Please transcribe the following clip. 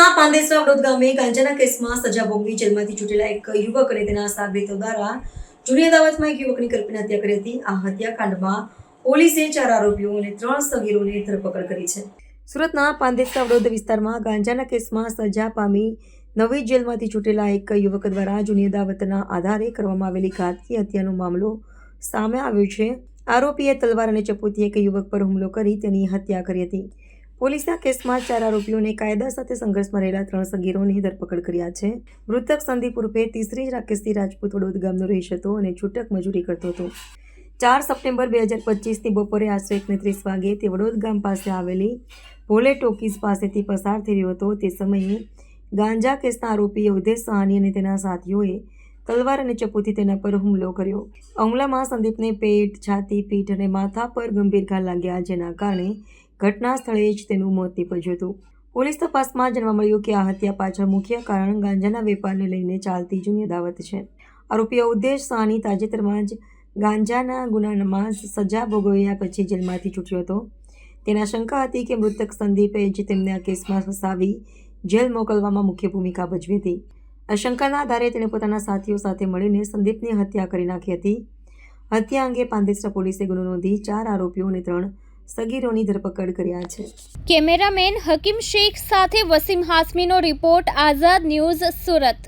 સુરતના પાંદેસરા વડોદ ગામે ગાંજાના કેસમાં સજા ભોગવી જેલમાંથી છૂટેલા એક યુવક અને તેના સાગરીતો દ્વારા જૂની અદાવતમાં એક યુવકની કલ્પના હત્યા કરી હતી. આ હત્યાકાંડમાં પોલીસે ચાર આરોપીઓ અને ત્રણ સગીરોને ધરપકડ કરી છે. સુરતના પાંદેસરા વડોદ વિસ્તારમાં ગાંજાના કેસમાં સજા પામી નવી જેલમાંથી છૂટેલા એક યુવક દ્વારા જૂની અદાવતના આધારે કરવામાં આવેલી ઘાતકી હત્યાનો મામલો સામે આવ્યો છે. આરોપીએ તલવાર અને ચપોતી એક યુવક પર હુમલો કરી તેની હત્યા કરી હતી. પોલીસે આ કેસમાં ચાર આરોપીઓને કાયદા સાથે સંઘર્ષમાં રહેલા ત્રણ સગીરોની ધરપકડ કર્યા છે. મૃતક સંદીપ ઉર્ફે તીસરી રાકેશથી રાજપૂત વડોદ ગામનો રહીશ હતો અને છૂટક મજૂરી કરતો હતો. ચાર સપ્ટેમ્બર બે હજાર પચીસની બપોરે આશરે એકત્રીસ ત્રીસ વાગે તે વડોદ ગામ પાસે આવેલી ભોલે ટોકીઝ પાસેથી પસાર થઈ રહ્યો હતો. તે સમયે ગાંજા કેસના આરોપી અવધેશ સહાની અને તેના સાથીઓએ તલવાર અને ચપ્પુથી તેના પર હુમલો કર્યો. હુમલામાં સંદીપને પેટ, છાતી, પીઠ અને માથા પર ગંભીર ઘા લાગ્યા જેના કારણે ઘટના સ્થળે જ તેનું મોત નીપજ્યું હતું. પોલીસ તપાસમાં જાણવા મળ્યું કે આ હત્યા પાછળ મુખ્ય કારણ ગાંજાના વેપારને લઈને ચાલતી જૂની અદાવત છે. આરોપીઓ ઉદ્દેશ સાહની તાજેતરમાં જ ગાંજાના ગુનામાં સજા ભોગવ્યા પછી જેલમાંથી છૂટ્યો હતો. તેના શંકા હતી કે મૃતક સંદીપે જ તેમને આ કેસમાં ફસાવી જેલ મોકલવામાં મુખ્ય ભૂમિકા ભજવી હતી. આ શંકાના આધારે તેણે પોતાના સાથીઓ સાથે મળીને સંદીપની હત્યા કરી નાખી હતી. હત્યા અંગે પાંદેસરા પોલીસે ગુનો નોંધી ચાર આરોપીઓ અને ત્રણ સગીરોની ધરપકડ કર્યા છે. કેમેરામેન હકીમ શેખ સાથે વસીમ હાસમીનો રિપોર્ટ આઝાદ ન્યૂઝ સુરત.